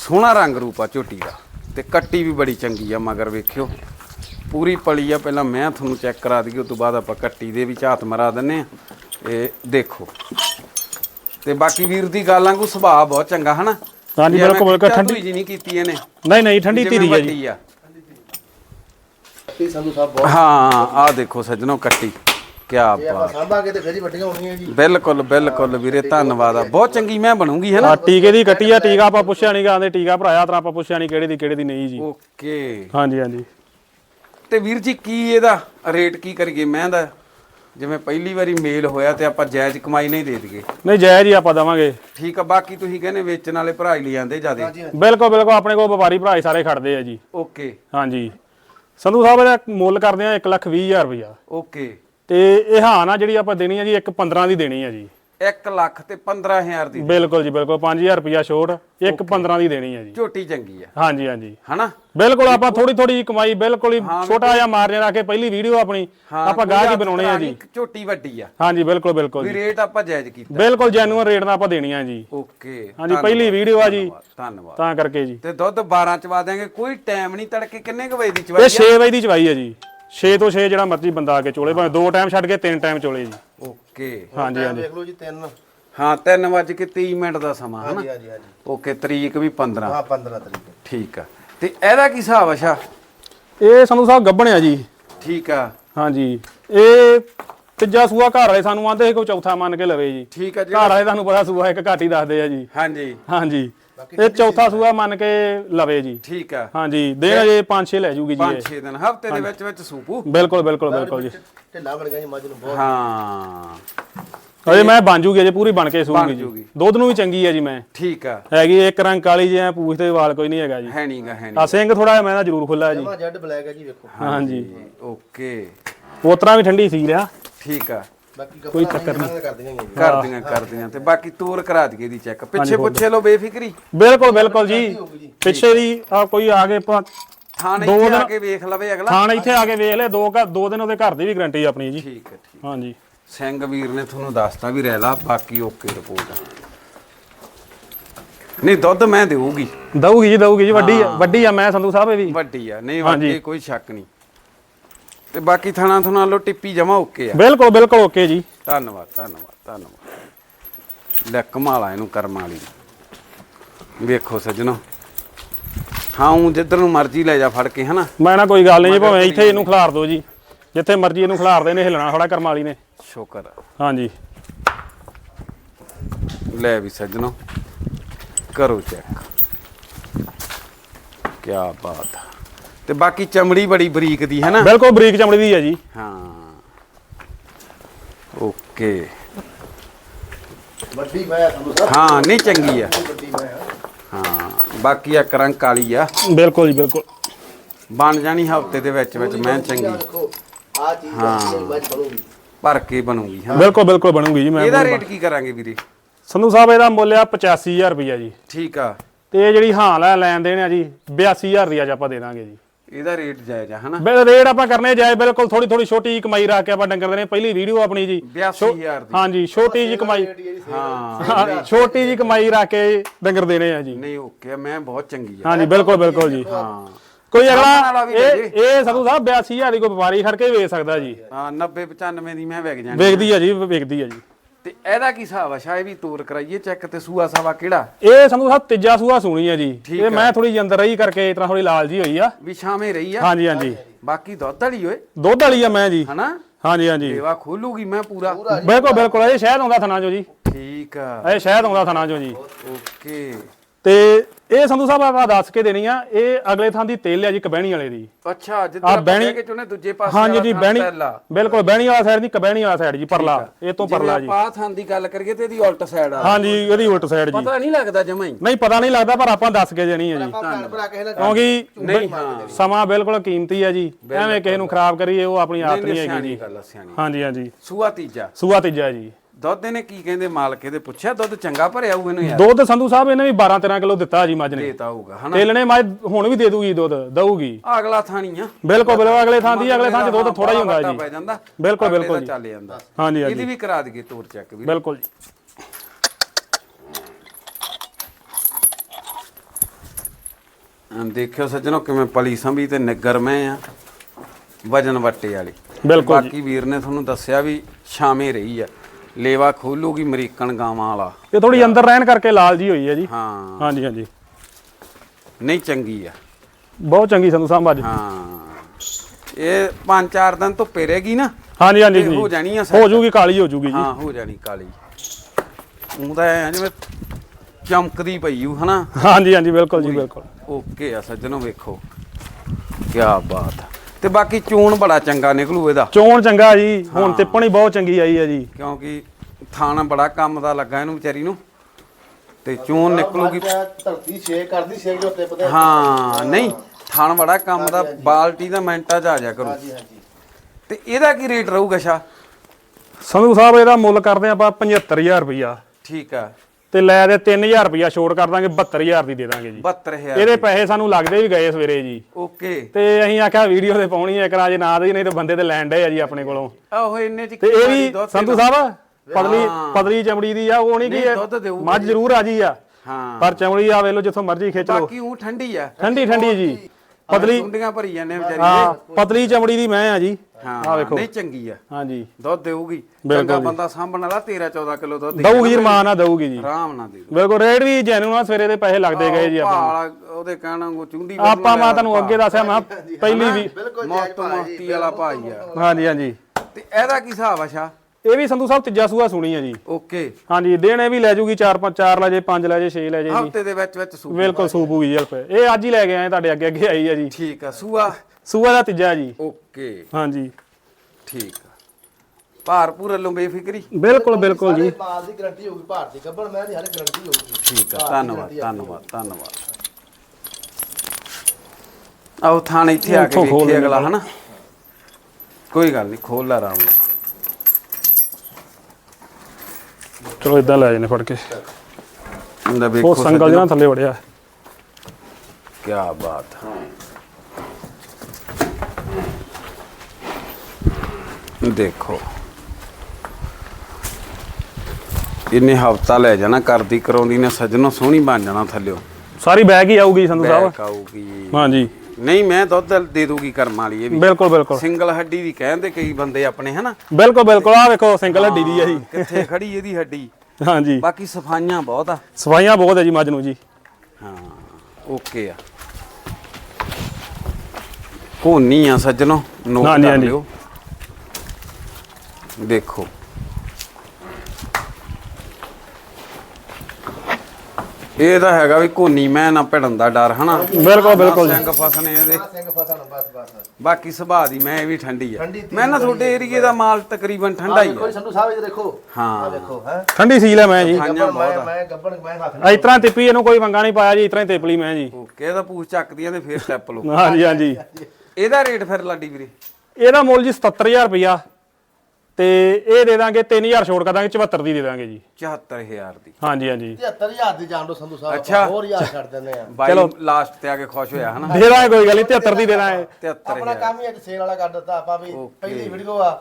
ਸੋਹਣਾ ਰੰਗ ਰੂਪ ਆ ਝੋਟੀ ਦਾ ਤੇ ਕੱਟੀ ਵੀ ਬੜੀ ਚੰਗੀ ਆ ਮਗਰ ਵੇਖਿਓ। ਪੂਰੀ ਪਲੀ ਆ ਪਹਿਲਾਂ ਮੈਂ ਤੁਹਾਨੂੰ ਚੈੱਕ ਕਰਾ ਦਈਏ ਉਸ ਤੋਂ ਬਾਅਦ ਆਪਾਂ ਕੱਟੀ ਦੇ ਵੀ ਝਾਤ ਮਰਾ ਦਿੰਨੇ ਆ। ਇਹ ਦੇਖੋ। ਤੇ ਬਾਕੀ ਵੀਰ ਦੀ ਗੱਲਾਂ ਕੋ ਸੁਭਾਅ ਬਹੁਤ ਚੰਗਾ ਹਨਾ? ਹਾਂਜੀ, ਬਿਲਕੁਲ, ਬਿਲਕੁਲ, ਠੰਡੀ- ਜੀ ਨਹੀਂ ਕੀਤੀ ਇਹਨੇ। ਨਹੀਂ ਨਹੀਂ ਠੰਡੀ ਧੀਰੀ ਹੈ ਜੀ। ਆ। ਹਾਂ ਆਹ ਦੇਖੋ ਸੱਜਣੋ ਕੱਟੀ। ਕੀ ਇਹ ਆਪਾਂ ਬਾਤ। ਸਾਂਭਾ ਕੇ ਤੇ ਫਿਰ ਹੀ ਵੱਡੀਆਂ ਹੋਣੀਆਂ ਜੀ। ਬਿਲਕੁਲ ਬਿਲਕੁਲ ਵੀਰੇ ਧੰਨਵਾਦ ਆ। ਬਹੁਤ ਚੰਗੀ ਮੈਂ ਬਣੂਗੀ ਹੈ ਨਾ? ਆ ਟੀਕੇ ਦੀ ਕੱਟੀ ਆ ਟੀਕਾ ਆਪਾਂ ਪੁੱਛਿਆ ਨਹੀਂ ਗਾਂਦੇ ਟੀਕਾ ਭਰਾਇਆ ਤਾਂ ਆਪਾਂ ਪੁੱਛਿਆ ਨਹੀਂ ਕਿਹੜੇ ਦੀ ਕਿਹੜੇ ਦੀ ਨਹੀਂ ਜੀ। ਓਕੇ। ਹਾਂਜੀ ਹਾਂਜੀ। ਤੇ ਵੀਰ ਜੀ ਕੀ ਇਹਦਾ ਰੇਟ ਕੀ ਕਰੀਏ? ਮੈਂ ਦਾ ਜਿਵੇਂ ਪਹਿਲੀ ਵਾਰੀ ਮੇਲ ਹੋਇਆ ਤੇ ਆਪਾਂ ਜਾਇਜ਼ ਕਮਾਈ ਨਹੀਂ ਦੇ ਦਈਏ। ਨਹੀਂ ਜਾਇਜ਼ ਹੀ ਆਪਾਂ ਦਵਾਂਗੇ। ਠੀਕ ਆ ਬਾਕੀ ਤੁਸੀਂ ਕਹਿੰਦੇ ਵੇਚਣ ਵਾਲੇ ਭਰਾ ਹੀ ਲੈ ਜਾਂਦੇ ਜਿਆਦੇ। ਬਿਲਕੁਲ ਬਿਲਕੁਲ ਆਪਣੇ ਕੋਲ ਵਪਾਰੀ ਭਰਾ ਹੀ ਸਾਰੇ ਖੜਦੇ ਆ ਜੀ। ਓਕੇ। ਹਾਂਜੀ। ਸੰਧੂ ਸਾਹਿਬ ਇਹਦਾ ਮੁੱਲ ਕਰਦੇ ਆ 1 ਲੱਖ 20 ਹਜ਼ਾਰ ਰੁਪਇਆ ਓਕੇ। ਤੇ ਇਹ ਹਾਂ ਨਾ ਜਿਹੜੀ ਆਪਾਂ ਦੇਣੀ ਆ ਜੀ ਇੱਕ 15 ਦੀ ਦੇਣੀ ਆ ਜੀ। 1 ਲੱਖ ਤੇ 15000 ਦੀ। ਬਿਲਕੁਲ ਜੀ ਬਿਲਕੁਲ। 5000 ਰੁਪਇਆ ਛੋਟ ਇੱਕ 15 ਦੀ ਦੇਣੀ ਆ ਜੀ। ਝੋਟੀ ਚੰਗੀ ਆ। ਹਾਂਜੀ ਹਾਂਜੀ। ਹਨਾ? ਬਿਲਕੁਲ ਆਪਾਂ ਥੋੜੀ ਥੋੜੀ ਕਮਾਈ ਬਿਲਕੁਲ ਹੀ ਛੋਟਾ ਜਿਹਾ ਮਾਰਜਨ ਰੱਖ ਕੇ ਪਹਿਲੀ ਵੀਡੀਓ ਆਪਣੀ ਆਪਾਂ ਕੋਈ ਗਾਹਕ ਹੀ ਹੱਥ ਬਣਾਉਣੇ ਆ ਜੀ। ਝੋਟੀ ਵੱਡੀ ਆ। ਹਾਂਜੀ ਬਿਲਕੁਲ ਬਿਲਕੁਲ ਵੀ ਜੀ। ਰੇਟ ਆਪਾਂ ਜਾਇਜ਼ ਕੀਤਾ। ਬਿਲਕੁਲ ਜੈਨੂਅਨ ਰੇਟ ਨਾਲ ਆਪਾਂ ਦੇਣੀਆਂ ਜੀ। ਓਕੇ ਹਾਂਜੀ ਪਹਿਲੀ ਵੀਡੀਓ ਆ ਜੀ। ਧੰਨਵਾਦ, ਤਾਂ ਕਰਕੇ ਜੀ। ਤੇ ਦੁੱਧ 12 ਚਵਾ ਦਿਆਂਗੇ ਕੋਈ ਟਾਈਮ ਨਹੀਂ ਤੜਕੇ ਕਿੰਨੇ ਕੁ ਵਜੇ ਦੀ ਇਹ ਚਵਾਈ 6 ਵਜੇ ਦੀ ਚਵਾਈ ਹੈ ਜੀ। 6 ਤੋਂ 6 ਜਿਹੜਾ ਮਰਜ਼ੀ ਬੰਦਾ ਆ ਕੇ ਚੋਲੇ ਭਾਵੇਂ ਦੋ ਟਾਈਮ ਛੱਡ ਕੇ ਤਿੰਨ ਟਾਈਮ ਚੋਲੇ ਜੀ। ਓਕੇ। ਹਾਂਜੀ ਹਾਂਜੀ। ਦੇਖ ਲਓ ਜੀ ਤਿੰਨ। ਹਾਂ 3 ਵਜੇ ਕੇ 30 ਮਿੰਟ ਦਾ ਸਮਾਂ ਹਨਾ? ਹਾਂਜੀ ਹਾਂਜੀ ਹਾਂਜੀ। ਓਕੇ ਤਰੀਕ ਵੀ 15 ਹਾਂ 15 ਤਰੀਕ। ਠੀਕ ਆ। ਤੇ ਇਹਦਾ ਕੀ ਹਿਸਾਬ ਆ ਸ਼ਾ ਇਹ ਸੰਧੂ ਸਾਹਿਬ ਗੱਬਣਿਆ ਜੀ। ਠੀਕ ਆ। ਹਾਂਜੀ। ਇਹ ਤੀਜਾ ਸੂਆ ਘਰ ਵਾਲੇ ਸਾਨੂੰ ਆਂਦੇ ਸੀ ਕੋਈ ਚੌਥਾ ਮੰਨ ਕੇ ਲਵੇ ਜੀ। ਠੀਕ ਆ ਜੀ। ਘਰ ਵਾਲੇ ਤੁਹਾਨੂੰ ਪਤਾ ਸੂਆ ਇੱਕ ਘੱਟ ਹੀ ਦੱਸਦੇ ਆ ਜੀ। ਹਾਂਜੀ। ਹਾਂਜੀ। ਇਹ ਚੌਥਾ ਸੂਆ ਮੰਨ ਕੇ ਲਵੇ ਜੀ। ਠੀਕ ਆ। ਹਾਂਜੀ ਦਿਨ ਅਜੇ 5-6 ਲੈ ਜੂਗੀ ਜੀ 5-6 ਦਿਨ ਹਫ਼ਤੇ ਦੇ ਵਿੱਚ ਵਿੱਚ ਸੂਪੂ। ਬਿਲਕੁਲ ਬਿਲਕੁਲ ਬਿਲਕੁਲ ਜੀ। ਢਿੱਲਾ ਬਣ ਗਿਆ ਜੀ ਮੱਝ ਨੂੰ ਬਹੁਤ। ਹਾਂ। ਅਜੇ ਮੈਂ ਬਣ ਜੂਗੀ ਅਜੇ ਪੂਰੀ ਬਣ ਕੇ ਸੂਗੀ। ਜੀ। ਦੁੱਧ ਨੂੰ ਵੀ ਚੰਗੀ ਹੈ ਜੀ ਮੈਂ। ਠੀਕ ਆ। ਹੈਗੀ ਇੱਕ ਰੰਗ ਕਾਲੀ ਜਿਹਾ ਪੂਛ ਤੇ ਵਾਲ ਕੋਈ ਨਹੀਂ ਹੈਗਾ ਜੀ। ਹੈ ਨਹੀਂਗਾ ਹੈ ਆ ਸਿੰਘ ਥੋੜਾ ਜਿਹਾ ਮੈਂ ਨਾ ਜ਼ਰੂਰ ਖੁੱਲਾ ਜੀ। ਜਮਾ ਜੈਡ ਬਲੈਕ ਹੈ ਜੀ ਵੇਖੋ। ਹਾਂਜੀ। ਨਹੀਂ ਓਕੇ। ਉਤਰਾ ਵੀ ਠੰਡੀ ਸੀ ਰਿਹਾ ਠੀਕ ਆ। ਬਾਕੀ ਕੋਈ ਚੱਕਰ ਨਹੀਂ। ਜੀ ਕਰਦੀਆਂ ਕਰਦੀਆਂ ਤੇ ਬਾਕੀ ਤੂਰ ਕਰਾ ਦਈਏ ਦੀ ਚੈੱਕ। ਪਿੱਛੇ ਪੁੱਛੇ ਲੋ ਬੇਫਿਕਰੀ। ਬਿਲਕੁਲ ਬਿਲਕੁਲ ਜੀ। ਪਿੱਛੇ ਦੀ ਆ ਕੋਈ ਆ ਕੇ ਪ- ਥਾਣੇ ਦੋ ਇੱਥੇ ਆ ਦਿਨ- ਕੇ ਵੇਖ ਲਵੇ ਅਗਲਾ। ਥਾਣ ਇੱਥੇ ਆ ਕੇ ਵੇਖ ਲੈ ਦੋ ਘਰ ਦੋ ਦਿਨ ਉਹਦੇ ਘਰ ਦੀ ਵੀ ਗਰੰਟੀ ਆਪਣੀ ਜੀ। ਠੀਕ ਹੈ ਠੀਕ ਹਾਂਜੀ। ਸਿੰਘ ਵੀਰ ਨੇ ਤੁਹਾਨੂੰ ਦੱਸਤਾ ਵੀ ਰਹਿ ਲਾ ਬਾਕੀ ਓਕੇ ਰਿਪੋਰਟ ਆ। ਨਹੀਂ ਦੁੱਧ ਮੈਂ ਦੇਊਗੀ। ਦਊਗੀ ਜੀ ਦਊਗੀ ਜੀ ਵੱਡੀ ਆ ਵੱਡੀ ਆ ਮੈਂ ਸੰਧੂ ਸਾਹਿਬ ਇਹ ਵੀ। ਵੱਡੀ ਆ। ਨਹੀਂ ਹਾਂਜੀ। ਵਾਕਈ ਕੋਈ ਸ਼ੱਕ ਨਹੀਂ। ਤੇ ਬਾਕੀ ਥਾਣਾ ਥੁਣਾ ਲੋ ਟਿੱਪੀ ਜਮਾ ਓਕੇ ਆ। ਬਿਲਕੁਲ ਬਿਲਕੁਲ ਓਕੇ ਜੀ। ਧੰਨਵਾਦ ਧੰਨਵਾਦ ਧੰਨਵਾਦ। ਲੈ ਕਮਾਲਾ ਇਹਨੂੰ ਕਰਮਾਂ ਵਾਲੀ। ਵੇਖੋ ਸੱਜਣੋ। ਹਾਂ ਊਂ ਜਿੱਧਰ ਨੂੰ ਮਰਜ਼ੀ ਲੈ ਜਾ ਫੜ ਕੇ ਹਨਾ? ਮੈਂ ਨਾ ਕੋਈ ਗੱਲ ਨਹੀਂ ਜੀ ਭਾਵੇਂ ਇੱਥੇ ਇਹਨੂੰ ਖਿਲਾਰ ਦਿਓ ਜੀ। ਜਿੱਥੇ ਮਰਜ਼ੀ ਇਹਨੂੰ ਖਿਲਾਰ ਦੇ ਨੇ ਹਿਲਣਾ ਥੋੜਾ ਕਰਮ ਵਾਲੀ ਨੇ। ਸ਼ੁਕਰ ਆ। ਹਾਂਜੀ। ਲੈ ਵੀ ਸੱਜਣੋ ਕਰੋ ਚੈੱਕ। ਕੀ ਬਾਤ ਆ। ਤੇ ਬਾਕੀ ਚਮੜੀ ਬੜੀ ਬਰੀਕ ਦੀ ਹੈ ਨਾ? ਬਿਲਕੁਲ ਬਰੀਕ ਚਮੜੀ ਦੀ ਆ ਜੀ। ਹਾਂ। ਓਕੇ। ਵੱਡੀ ਮੈਂ ਆ ਸੰਧੂ ਸਾਹਿਬ ਹਾਂ ਨਹੀਂ ਚੰਗੀ ਆ। ਵੱਡੀ ਮੈਂ ਆ। ਹਾਂ ਬਾਕੀ ਆ ਕਰੰਗ ਕਾਲੀ ਆ। ਬਿਲਕੁਲ ਜੀ ਬਿਲਕੁਲ। ਬਣ ਜਾਣੀ ਹਫ਼ਤੇ ਦੇ ਵਿੱਚ ਵਿੱਚ ਮੈਂ ਚੰਗੀ। ਦੇਖੋ ਆ ਚੀਜ਼ ਆ ਮੱਝ ਬਣੂਗੀ। ਭਰ ਕੇ ਬਣੂਗੀ ਹਾਂ। ਬਿਲਕੁਲ ਬਿਲਕੁਲ ਬਣੂਗੀ ਜੀ ਮੈਂ ਇਹਦਾ ਰੇਟ ਕੀ ਕਰਾਂਗੇ ਵੀਰੇ? ਸੰਧੂ ਸਾਹਿਬ ਇਹਦਾ ਮੁੱਲ ਆ 85000 ਰੁਪਈਆ ਜੀ। ਠੀਕ ਆ। ਤੇ ਇਹ ਜਿਹੜੀ ਹਾਂ ਲੈ ਲੈਣ ਦੇਣ ਆ ਜੀ 82000 ਦੀ ਅੱਜ ਆਪਾਂ ਦੇ ਦਾਂਗੇ ਜੀ। ਇਹਦਾ ਰੇਟ ਜਾਇਜ਼ ਆ ਹਨਾ? ਬਿਲ ਰੇਟ ਆਪਾਂ ਕਰਨੇ ਜਾਏ ਬਿਲਕੁਲ ਥੋੜੀ ਥੋੜੀ ਛੋਟੀ ਕਮਾਈ ਰੱਖ ਕੇ ਆਪਾਂ ਡੰਗਰ ਦੇਣੇ ਪਹਿਲੀ ਵੀਡੀਓ ਆਪਣੀ ਜੀ 82000 ਦੀ। ਹਾਂਜੀ ਛੋਟੀ ਜਿਹੀ ਕਮਾਈ। ਹਾਂ। ਛੋਟੀ ਜਿਹੀ ਕਮਾਈ ਰੱਖ ਕੇ ਡੰਗਰ ਦੇਣੇ ਆ ਜੀ। ਨਹੀਂ ਓਕੇ ਮੈਂ ਬਹੁਤ ਚੰਗੀ ਆ। ਹਾਂਜੀ ਬਿਲਕੁਲ ਬਿਲਕੁਲ ਜੀ। ਹਾਂ। ਕੋਈ ਅਗਲਾ ਇਹ ਦੇ ਇਹ ਸੰਧੂ ਸਾਹਿਬ 82000 ਦੀ ਕੋਈ ਵਪਾਰੀ ਖੜ ਕੇ ਵੇਚ ਸਕਦਾ ਜੀ। ਹਾਂ 90 95 ਦੀ ਮੈਂ ਵਿਕ ਜਾਣੀ ਵੇਚਦੀ ਆ। ਜੀ ਵੇਚਦੀ ਆ ਜੀ। ਤੇ ਇਹਦਾ ਕੀ ਹਿਸਾਬ ਆ? ਸ਼ਾਇਦ ਵੀ ਤੋਰ ਕਰਾਈਏ ਚੈੱਕ ਤੇ ਸੂਆ ਸਾਵਾ ਕਿਹੜਾ? ਇਹ ਸੰਧੂ ਸਾਹਿਬ ਤੀਜਾ ਸੂਆ ਸੁਣੀ ਆ ਜੀ। ਇਹ ਮੈਂ ਥੋੜੀ ਅੰਦਰ ਰਹੀ ਕਰਕੇ ਇਤਨਾ ਥੋੜੀ ਲਾਲ ਜੀ ਹੋਈ ਆ। ਵੀ ਸ਼ਾਮੇ ਰਹੀ ਆ? ਹਾਂਜੀ ਹਾਂਜੀ। ਬਾਕੀ ਦੁੱਧ ਵਾਲੀ ਓਏ। ਦੁੱਧ ਵਾਲੀ ਆ ਮੈਂ ਜੀ। ਹਨਾ? ਹਾਂਜੀ ਹਾਂਜੀ। ਸੇਵਾ ਖੋਲੂਗੀ ਮੈਂ ਪੂਰਾ। ਬਿਲਕੁਲ ਬਿਲਕੁਲ। ਇਹ ਸ਼ਹਿਦ ਆਉਂਦਾ ਥਣਾ ਚੋ ਜੀ। ਠੀਕ ਆ। ਇਹ ਸ਼ਹਿਦ ਆਉਂਦਾ ਥਣਾ ਚੋ ਜੀ। ਓਕੇ। ਤੇ ਇਹ ਸੰਧੂ ਸਾਹਿਬ ਆਪਾਂ ਦੱਸ ਕੇ ਦੇਣੀ ਆ ਇਹ ਅਗਲੇ ਥਾਂ ਦੀ ਤੇਲ ਆ ਜੀ ਕਬਹਿਣੀ ਵਾਲੇ ਦੀ। ਅੱਛਾ ਆ ਜਿੱਦਾਂ ਬਹਿਣੀ- ਕੇ ਚੁਨੇ ਦੂਜੇ ਪਾਸੇ ਹਾਂਜੀ ਜੀ ਬਹਿਣੀ। ਬਿਲਕੁਲ ਬਹਿਣੀ ਵਾਲਾ ਸਾਈਡ ਦੀ ਕਬਹਿਣੀ ਵਾਲਾ ਸਾਈਡ ਜੀ ਪਰਲਾ। ਇਹ ਤੋਂ ਪਰਲਾ ਜੀ। ਆਪਾਂ ਆਹ ਥਾਂ ਦੀ ਗੱਲ ਕਰੀਏ ਤੇ ਇਹਦੀ ਉਲਟ ਸਾਈਡ ਆ। ਹਾਂਜੀ ਇਹਦੀ ਉਲਟ ਸਾਈਡ ਜੀ। ਪਤਾ ਨਹੀਂ ਲੱਗਦਾ ਜਮਾ ਹੀ। ਨਹੀਂ ਪਤਾ ਨਹੀਂ ਲੱਗਦਾ ਪਰ ਆਪਾਂ ਦੱਸ ਕੇ ਦੇਣੀ ਆ ਜੀ। ਆਪਾਂ ਭੈਣ ਭਰਾ ਕਿਸੇ ਨਾਲ ਕਿਉਂਕਿ ਨਹੀਂ ਹਾਂ ਸਮਾਂ ਬਿਲਕੁਲ ਕੀਮਤੀ ਆ ਜੀ। ਐਵੇਂ ਕਿਸੇ ਨੂੰ ਖਰਾਬ ਕਰੀਏ ਉਹ ਆਪਣੀ ਆਦਤ ਨਹੀਂ ਹੈਗੀ ਜੀ। ਗੱਲ ਸਿਆਣੀ। ਹਾਂਜੀ ਹਾਂਜੀ। ਸੂਆ ਤੀਜਾ। ਸੂਆ ਤੀਜਾ ਜੀ। ਦੁੱਧ ਇਹਨੇ ਕੀ ਕਹਿੰਦੇ ਮਾਲਕ ਇਹਦੇ ਪੁੱਛਿਆ? ਦੁੱਧ ਚੰਗਾ ਭਰਿਆ ਹੋਊ ਇਹਨੂੰ ਯਾਰ। ਦੁੱਧ ਸੰਧੂ ਸਾਹਿਬ ਇਹਨੇ ਵੀ 12 13 ਕਿਲੋ ਦਿੱਤਾ ਜੀ ਮੱਝ ਨੇ। ਦੇਤਾ ਹੋਊਗਾ ਹਨਾ? ਤੇਲਣੇ ਮੱਝ ਹੁਣ ਵੀ ਦੇ ਦੂਗੀ ਦੁੱਧ ਦਊਗੀ। ਅਗਲਾ ਥਾਣੀ ਆ। ਬਿਲਕੁਲ ਬਿਲਕੁਲ ਅਗਲੇ ਥਾਂ ਦੀ ਅਗਲੇ ਥਾਂ 'ਚ ਦੁੱਧ ਥੋੜਾ ਹੀ ਹੁੰਦਾ ਜੀ। ਪੈ ਜਾਂਦਾ। ਬਿਲਕੁਲ, ਅਗਲੇ ਬਿਲਕੁਲ ਦਾ ਜੀ। ਚੱਲ ਜਾਂਦਾ। ਹਾਂਜੀ ਇਹਦੀ ਹਾਂਜੀ ਵੀ ਕਰਾ ਦਈਏ ਤੋਰ ਚੱਕ ਵੀ। ਬਿਲਕੁਲ ਜੀ। ਦੇਖਿਓ ਸੱਜਣੋ ਕਿਵੇਂ ਪਲੀ ਸੰਭੀ ਤੇ ਨਿੱਗਰ ਮੈਂ ਆ। ਵਜਨ ਵੱਟੇ ਵਾਲੀ। ਬਿਲਕੁਲ ਜੀ। ਬਾਕੀ ਵੀਰ ਨੇ ਤੁਹਾਨੂੰ ਦੱਸਿਆ ਵੀ ਸ਼ਾਮੇ ਰਹੀ ਆ। ਲੇਵਾ ਖੋਲੂਗੀ ਅਮਰੀਕਨ ਗਾਵਾਂ ਵਾਲਾ। ਇਹ ਥੋੜੀ ਅੰਦਰ ਰਹਿਣ ਕਰਕੇ ਲਾਲ ਜੀ ਹੋਈ ਹੈ ਜੀ। ਹਾਂ। ਹਾਂਜੀ ਹਾਂਜੀ। ਨਹੀਂ ਚੰਗੀ ਆ। ਬਹੁਤ ਚੰਗੀ ਸੰਧੂ ਸਾਹਿਬ ਅੱਜ। ਹਾਂ। ਇਹ ਪੰਜ ਚਾਰ ਦਿਨ ਤੋਂ ਰਹੇਗੀ ਨਾ ਹਾਂਜੀ ਹਾਂਜੀ ਜੀ ਹੋ ਜਾਣੀ ਆ ਹੋ ਜੂਗੀ ਕਾਲੀ ਹੋ ਜੂਗੀ ਜੀ। ਹਾਂ ਹੋ ਜਾਣੀ ਕਾਲੀ। ਉਹਦਾ ਐ ਜਿਵੇਂ ਚਮਕਦੀ ਪਈ ਹੂ ਹਨਾ? ਹਾਂਜੀ ਹਾਂਜੀ ਬਿਲਕੁਲ ਜੀ ਬਿਲਕੁਲ। ਓਕੇ ਆ ਸੱਜਣੋ ਵੇਖੋ। ਕੀ ਬਾਤ ਆ। ਤੇ ਬਾਕੀ ਚੂਣ ਬੜਾ ਚੰਗਾ ਨਿਕਲੂ ਇਹਦਾ। ਚੋਣ ਚੰਗਾ ਜੀ ਹੁਣ ਤਿੱਪਣੀ ਬਹੁਤ ਚੰਗੀ ਆਈ ਹੈ ਜੀ। ਕਿਉਂਕਿ ਥਾਣਾ ਬੜਾ ਕੰਮ ਦਾ ਲੱਗਾ ਇਹਨੂੰ ਵਿਚਾਰੀ ਨੂੰ ਤੇ ਚੂਣ ਨਿਕਲੂਗੀ। ਧਰਤੀ ਛੇਕ ਕਰਦੀ ਛੇਕ ਜੋ ਟਿਪ ਤੇ ਹਾਂ ਨਹੀਂ ਥਾਣ ਬੜਾ ਕੰਮ ਦਾ ਬਾਲਟੀ ਦਾ ਮਿੰਟਾਂ 'ਚ ਆ ਜਾ ਕਰੂ। ਹਾਂਜੀ ਹਾਂਜੀ। ਤੇ ਇਹਦਾ ਕੀ ਰੇਟ ਰਹੂਗਾ ਸ਼ਾ ਸੰਧੂ ਸਾਹਿਬ ਇਹਦਾ ਮੁੱਲ ਕਰਦੇ ਆਪਾਂ 75000 ਰੁਪਇਆ ਠੀਕ ਆ। ਤੇ ਲੈ ਦੇ 3000 ਰੁਪਇਆ ਛੋੜ ਕਰ ਦਾਂਗੇ 72000 ਦੀ ਦੇ ਦਾਂਗੇ ਜੀ। 72000 ਇਹਦੇ ਪੈਸੇ ਸਾਨੂੰ ਲੱਗਦੇ ਵੀ ਗਏ ਸਵੇਰੇ ਜੀ। ਓਕੇ। ਤੇ ਅਸੀਂ ਆਖਿਆ ਵੀਡੀਓ ਤੇ ਪਾਉਣੀ ਹੈ ਕਰਾ ਜੇ ਨਾ ਦੇ ਨਹੀਂ ਤੇ ਬੰਦੇ ਤੇ ਲੈਣ ਡੇ ਆ ਜੀ ਆਪਣੇ ਕੋਲੋਂ। ਆਹੋ ਇੰਨੇ 'ਚ ਤੇ ਇਹ ਵੀ ਦੇਣਾ? ਸਾਹਿਬ ਪਤਲੀ ਪਤਲੀ ਚਮੜੀ ਦੀ ਆ ਉਹ ਨਹੀਂ ਕਿ ਮੱਝ ਜ਼ਰੂਰ ਆ ਜੀ ਆ। ਹਾਂ। ਪਰ ਚਮੜੀ ਆ ਵੇਖ ਲਓ ਜਿੱਥੋਂ ਮਰਜ਼ੀ ਖਿੱਚ ਲਓ। ਬਾਕੀ ਉਹ ਠੰਡੀ ਆ। ਠੰਡੀ ਠੰਡੀ ਜੀ। ਪਤਲੀ ਕੁੰਡੀਆਂ ਭਰੀ ਜਾਂਦੇ ਵਿਚਾਰੀ। ਹਾਂ ਪਤਲੀ ਚਮੜੀ ਦੀ ਮੈਂ ਆ ਜੀ। ਹਾਂ ਆ ਵੇਖੋ। ਨਹੀਂ ਚੰਗੀ ਆ। ਹਾਂਜੀ। ਦੁੱਧ ਦੇਊਗੀ। ਚੰਗਾ ਜੀ। ਬੰਦਾ ਸਾਂਭਣ ਵਾਲਾ 13 14 ਕਿਲੋ ਦੁੱਧ ਦੇ ਦਊਗੀ ਰਮਾਨ ਆ ਦਊਗੀ ਜੀ। ਆਰਾਮ ਨਾਲ ਦੇ ਦੂ ਬਿਲਕੁਲ ਰੇਟ ਵੀ ਜੈਨੂਨ ਆ ਸਵੇਰੇ ਦੇ ਪੈਸੇ ਲੱਗਦੇ ਗਏ ਜੀ ਆਪਾਂ ਉਹਦੇ ਕਹਿਣਾ ਕੋ ਚੁੰਡੀ ਆਪਾਂ ਮੈਂ ਤੁਹਾਨੂੰ ਅੱਗੇ ਦੱਸਿਆ ਮੈਂ ਪਹਿਲੀ ਵੀ ਬਿਲਕੁਲ ਮੌਤ ਮੋਤੀ ਵਾਲਾ ਭਾਈ ਆ। ਹਾਂਜੀ ਹਾਂਜੀ। ਤੇ ਇਹਦਾ ਕੀ ਹਿਸਾਬ ਆ ਸ਼ਾ ਇਹ ਵੀ ਸੰਧੂ ਸਾਹਿਬ ਤੀਜਾ ਸੂਆ ਸੁਣੀ ਆ ਜੀ। ਓਕੇ। ਹਾਂਜੀ ਦੇਣੇ ਵੀ ਲੈ ਜੂਗੀ 4 5 4 ਲੈ ਜੇ 5 ਲੈ ਜੇ 6 ਲੈ ਜੇ ਜੀ। ਹਫ਼ਤੇ ਦੇ ਵਿੱਚ ਵਿੱਚ ਸੂ ਬਿਲਕੁਲ ਸੂਪੂਗੀ ਜੀ ਹਲਫੇ ਇਹ ਅੱਜ ਹੀ ਲੈ ਕੇ ਆਏ ਤੁਹਾਡੇ ਅੱਗੇ ਅੱਗੇ ਆਈ ਆ ਜੀ। ਠੀਕ ਆ ਸੂਆ? ਸੂਆ ਦਾ ਤੀਜਾ ਜੀ। ਓਕੇ। ਹਾਂਜੀ। ਠੀਕ ਆ। ਭਾਰ ਪੂਰ ਬੇਫਿਕਰੀ ਬਿਲਕੁਲ ਬਿਲਕੁਲ ਜੀ। ਮਾਲ ਦੀ ਗਾਰੰਟੀ ਹੋਊਗੀ ਭਾਰਤੀ ਕੱਬਣ ਮੈਂ ਦੀ ਹਰ ਗਾਰੰਟੀ ਹੋਊਗੀ। ਠੀਕ ਆ ਧੰਨਵਾਦ ਧੰਨਵਾਦ ਧੰਨਵਾਦ। ਆਓ ਥਾਣੇ ਇੱਥੇ ਆ ਕੇ ਲੈਂਦੇ ਅਗਲਾ ਹਨਾ? ਕੋਈ ਗੱਲ ਨਹੀਂ ਖੋਲ ਲੈ ਆਰਾਮ ਨਾਲ। ਚਲੋ ਇਦਾਂ ਲੈ ਜਾਨੇ ਫੜ ਕੇ। ਇਹਦਾ ਵੇਖੋ ਉਹ ਸੰਗਲ ਜਿਹਨਾਂ ਥੱਲੇ ਵੜਿਆ। ਕੀ ਬਾਤ ਹੈ ਦੇਖੋ। ਇਹਨੇ ਹਫਤਾ ਲੈ ਜਾਣਾ ਕਰਦੀ ਕਰਾਉਂਦੀ ਨੇ ਸੱਜਣੋਂ ਸੋਹਣੀ ਬਣ ਜਾਣਾ ਥੱਲਿਓ। ਸਾਰੀ ਬੈਗ ਹੀ ਆਊਗੀ ਸੰਧੂ ਸਾਹਿਬ। ਆਊਗੀ। ਹਾਂਜੀ। ਨਹੀਂ ਮੈਂ ਦੁੱਧ ਦੇ ਦੂਗੀ ਕਰਮ ਵਾਲੀ ਇਹ ਵੀ। ਬਿਲਕੁਲ ਬਿਲਕੁਲ। ਸਿੰਗਲ ਹੱਡੀ ਦੀ ਕਹਿੰਦੇ ਕਈ ਬੰਦੇ ਆਪਣੇ ਹਨਾ? ਬਿਲਕੁਲ ਬਿਲਕੁਲ। ਆ ਵੇਖੋ ਸਿੰਗਲ ਹੱਡੀ ਦੀ ਆ ਜੀ ਕਿੱਥੇ ਖੜੀ ਇਹਦੀ ਹੱਡੀ? ਹਾਂਜੀ। ਬਾਕੀ ਸਫਾਈਆਂ ਬਹੁਤ ਆ। ਸਫਾਈਆਂ ਬਹੁਤ ਹੈ ਜੀ ਮੱਝ ਨੂੰ ਜੀ। ਹਾਂ ਓਕੇ ਆ। ਕੋਨੀ ਆ ਸੱਜਣੋ ਨੋਟ ਕਰ। ਲਿਓ। ਦੇਖੋ। ਇਹ ਤਾਂ ਹੈਗਾ ਵੀ ਕੋਨੀ ਮੈਂ ਨਾ ਭਿੜਨ ਦਾ ਡਰ ਹਨਾ? ਬਿਲਕੁਲ ਬਿਲਕੁਲ। ਜੀ ਸਿੰਘ ਫਸਨੇ ਇਹਦੇ। ਆ ਸਿੰਘ ਫਸਣ ਬਸ ਬਸ ਬਾਕੀ ਸੁਭਾਅ ਦੀ ਮੈਂ ਇਹ ਵੀ ਠੰਡੀ ਆ। ਠੰਡੀ ਮੈਂ ਨਾ ਤੁਹਾਡੇ ਏਰੀਏ ਦਾ ਮਾਲ ਤਕਰੀਬਨ ਠੰਡਾ ਹੀ ਆ। ਜੀ ਸੰਧੂ ਸਾਹਿਬ ਇਹ ਦੇਖੋ। ਹਾਂ। ਆ ਦੇਖੋ ਹੈ? ਠੰਡੀ ਸੀਲ ਹੈ ਮੈਂ ਜੀ। ਮੈਂ ਆ। ਮੈਂ ਗੱਬਣ ਮੈਂ ਹੱਥ ਇਸ ਤਰ੍ਹਾਂ ਤਿੱਪੀ ਇਹਨੂੰ ਕੋਈ ਵੰਗਾ ਨਹੀਂ ਪਾਇਆ ਜੀ ਇਸ ਤਰ੍ਹਾਂ ਹੀ ਤਿੱਪ ਲਈ ਮੈਂ ਜੀ। ਓਕੇ ਇਹਦਾ ਪੂਛ ਚੱਕਦੀਆਂ ਤੇ ਫੇਰ ਸਟੈਪ ਲਓ। ਹਾਂਜੀ ਹਾਂਜੀ। ਇਹਦਾ ਰੇਟ ਫਿਰ ਲਾਡੀ ਵੀਰੇ? ਇਹਦਾ ਮੁੱਲ ਜੀ 77000 ਰੁਪਇਆ ਤੇ ਇਹ ਦੇ ਦਾਂਗੇ 3000 ਛੋੜ ਕਰ ਦਾਂਗੇ 74 ਦੀ ਦੇ ਦਾਂਗੇ ਜੀ। 74000 ਦੀ। ਹਾਂਜੀ ਹਾਂਜੀ। 73000 ਦੀ ਜਾਣ ਦੋ ਸੰਧੂ ਸਾਹਿਬ ਅੱਛਾ। ਆਪਾਂ ਹੋਰ ਹਜ਼ਾਰ ਛੱਡ ਦਿੰਦੇ ਆ ਬਾਈ ਲਾਸਟ ਤੇ ਆ ਕੇ ਖੁਸ਼ ਹੋਇਆ ਹਨਾ? ਦੇ ਦਾਂਗੇ ਕੋਈ ਗੱਲ ਨਹੀਂ 73 ਦੀ ਦੇ ਦਾਂਗੇ 73000 ਆਪਣਾ ਕੰਮ ਹੀ ਅੱਜ ਸੇਲ ਵਾਲਾ ਕਰ ਦਿੱਤਾ ਆਪਾਂ ਵੀ। ਪਹਿਲੀ ਵੀਡੀਓ ਆ।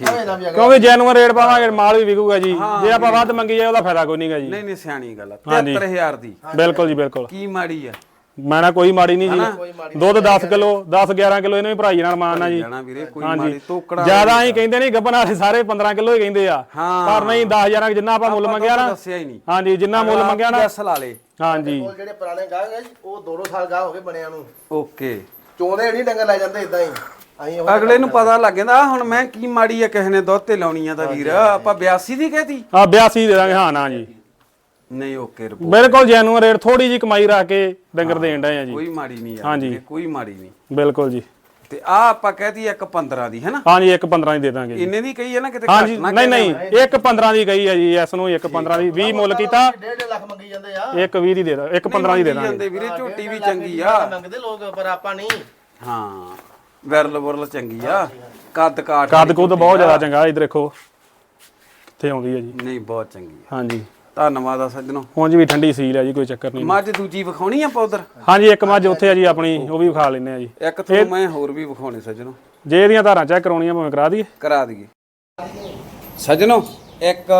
ਐਵੇਂ ਨਾ ਵੀ ਅਗਲਾ ਕਿਉਂਕਿ ਜੈਨੂਅਨ ਰੇਟ ਪਾਵਾਂਗੇ ਮਾਲ ਵੀ ਵਿਕੂਗਾ ਜੀ। ਜੇ ਆਪਾਂ ਵੱਧ ਮੰਗੀ ਜਾਏ ਉਹਦਾ ਫਾਇਦਾ ਕੋਈ ਨਹੀਂਗਾ ਜੀ। ਨਹੀਂ ਨਹੀਂ ਸਿਆਣੀ ਗੱਲ ਆ। ਹਾਂਜੀ। 73000 ਦੀ। ਬਿਲਕੁਲ ਜੀ ਬਿਲਕੁਲ। ਕੀ ਮਾੜੀ ਆ। ਮੈਂ ਨਾ ਕੋਈ ਮਾੜੀ ਨਹੀਂ ਕੋਈ ਜੀ ਮਾੜੀ ਦੁੱਧ 10 ਕਿਲੋ 10 11 ਕਿਲੋ ਇਹਨੂੰ ਵੀ ਭਰਾਈ ਨਾਲ ਮਾਰਨਾ ਜੀ। ਜਾਣਾ ਵੀਰੇ ਕੋਈ ਹਾਂਜੀ। ਮਾੜੀ ਤੋਕੜਾ ਜ਼ਿਆਦਾ ਹੀ ਕਹਿੰਦੇ ਨਹੀਂ ਗੱਬਨ ਵਾਲੇ ਸਾਰੇ 15 ਕਿਲੋ ਹੀ ਕਹਿੰਦੇ ਆ। ਹਾਂ। ਪਰ ਨਹੀਂ 10000 ਜਿੰਨਾ ਆਪਾਂ ਮੁੱਲ ਮੰਗਿਆ ਨਾ। ਦੱਸਿਆ ਹੀ ਨਹੀਂ। ਹਾਂਜੀ ਜਿੰਨਾ ਮੁੱਲ ਮੰਗਿਆ ਨਾ। ਦੱਸ ਲਾ ਲੇ। ਹਾਂਜੀ। ਕੋਲ ਜਿਹੜੇ ਪੁਰਾਣੇ ਗਾਹਕ ਆ ਜੀ ਉਹ ਦੋ ਦੋ ਸਾਲ ਗਾਹ ਹੋ ਗਏ ਬਣਿਆ ਨੂੰ। ਓਕੇ। ਚੋਂਦੇ ਨਹੀਂ ਡੰਗਰ ਲੈ ਜਾਂਦੇ ਇਦਾਂ ਹੀ। ਅਸੀਂ ਉਹ ਅਗਲੇ ਨੂੰ ਪਤਾ ਲੱਗ ਜਾਂਦਾ ਹੁਣ ਮੈਂ ਕੀ ਮਾੜੀ ਆ ਕਿਸੇ ਨੇ ਦੁੱਧ ਤੇ ਲਾਉਣੀ ਆ ਤਾਂ ਵੀਰ। ਆਪਾਂ 82 ਦੀ ਕਹਿਤੀ? ਆ 82 ਦੇ ਦਾਂਗੇ ਹਾਂ ਨਾ ਜੀ। ਨਹੀਂ ਓਕੇ ਰਿਪੋਰਟ ਬਿਲਕੁਲ ਜੈਨੂਅਨ ਰੇਟ ਥੋੜੀ ਜੀ ਕਮਾਈ ਰੱਖ ਕੇ ਡੰਗਰ ਦੇਣ ਡਏ ਆ ਜੀ। ਕੋਈ ਮਾੜੀ ਨਹੀਂ ਯਾਰ ਹਾਂਜੀ। ਵੀਰੇ, ਕੋਈ ਮਾੜੀ ਨਹੀਂ। ਬਿਲਕੁਲ ਜੀ। ਤੇ ਆ ਆਪਾਂ ਕਹਿਤੀ ਇੱਕ 15 ਦੀ ਹੈਨਾ? ਹਾਂਜੀ ਇੱਕ 15 ਦੀ ਦੇ ਦਾਂਗੇ ਜੀ। ਇੰਨੇ ਦੀ ਕਹੀ ਹੈ ਨਾ ਕਿਤੇ ਹਾਂਜੀ ਘੱਟ ਨਾ ਨਹੀਂ ਨਹੀਂ ਇੱਕ 15 ਦੀ ਗਈ ਹੈ ਜੀ ਇਸ ਨੂੰ ਇੱਕ 15 ਦੀ। 20 ਮੁੱਲ ਕੀਤਾ। ਡੇਢ ਡੇਢ ਲੱਖ ਮੰਗੀ ਜਾਂਦੇ ਆ। ਇੱਕ 20 ਦੀ ਦੇ ਦਾਂ ਇੱਕ 15 ਦੀ ਦੇ ਦਾਂਗੇ। ਜਾਂਦੇ ਵੀਰੇ ਝੋਟੀ ਵੀ ਚੰਗੀ ਆ। ਮੰਗਦੇ ਲੋਕ ਪਰ ਆਪਾਂ ਨਹੀਂ। ਹਾਂ ਵਿਰਲ ਵਰਲ ਚੰਗੀ ਆ। ਕੱਦ ਕਾਠ ਕੱਦ ਕੁੱਦ ਬਹੁਤ ਜ਼ਿਆਦਾ ਚੰਗਾ ਇਧਰ ਦੇਖੋ। ਉੱਥੇ ਆਉਂਦੀ ਹੈ ਜੀ। ਨਹੀਂ ਬਹੁਤ ਚੰਗੀ ਆ। ਹਾਂਜੀ। ਧੰਨਵਾਦ ਆ ਸੱਜਣੋ। ਉਂਝ ਵੀ ਠੰਡੀ ਸੀਲ ਹੈ ਜੀ ਕੋਈ ਚੱਕਰ ਨਹੀਂ। ਮੱਝ ਦੂਜੀ ਵਿਖਾਉਣੀ ਆ ਪਾਉਦਰ ਹਾਂਜੀ ਇੱਕ ਮੱਝ ਉੱਥੇ ਆ ਜੀ ਆਪਣੀ ਉਹ ਵੀ ਵਿਖਾ ਲੈਨੇ ਆ ਜੀ। ਇੱਕ ਤੁਹਾਨੂੰ ਮੈਂ ਹੋਰ ਵੀ ਵਿਖਾਉਣੇ ਸੱਜਣੋ। ਜੇ ਇਹਦੀਆਂ ਧਾਰਾਂ ਚੈੱਕ ਕਰਾਉਣੀਆਂ ਭਾਵੇਂ ਕਰਾ ਦਈਏ। ਕਰਾ ਦਈਏ। ਸੱਜਣੋ ਇੱਕ